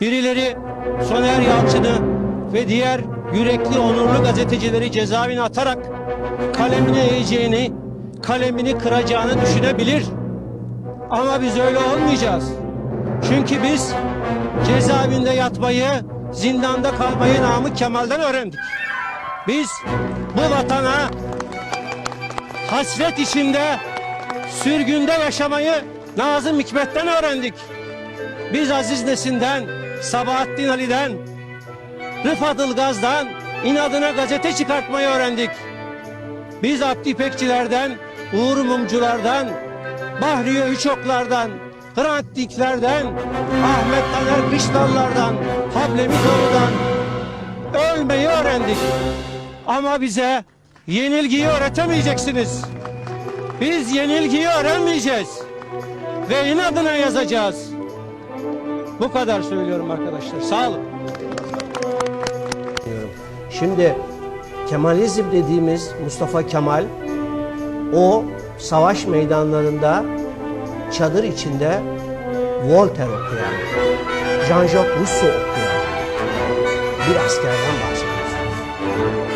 Birileri Soner Yalçın'ı ve diğer yürekli onurlu gazetecileri cezaevine atarak kalemini eğeceğini, kalemini kıracağını düşünebilir. Ama biz öyle olmayacağız. Çünkü biz cezaevinde yatmayı, zindanda kalmayı Namık Kemal'den öğrendik. Biz bu vatana hasret içinde, sürgünde yaşamayı Nazım Hikmet'ten öğrendik. Biz Aziz Nesin'den, Sabahattin Ali'den, Rıfat Ilgaz'dan inadına gazete çıkartmayı öğrendik. Biz Abdi İpekçilerden, Uğur Mumculardan, Bahriye Üçoklardan, Hrant Diklerden, Ahmet Taner Kışlallardan, Hablemitoğlu'dan ölmeyi öğrendik. Ama bize yenilgiyi öğretemeyeceksiniz. Biz yenilgiyi öğrenmeyeceğiz. Ve inadına yazacağız. Bu kadar söylüyorum arkadaşlar. Sağ olun. Şimdi Kemalizm dediğimiz Mustafa Kemal o savaş meydanlarında çadır içinde Voltaire okuyan, Jean-Jacques Rousseau okuyan bir askerden bahsediyoruz.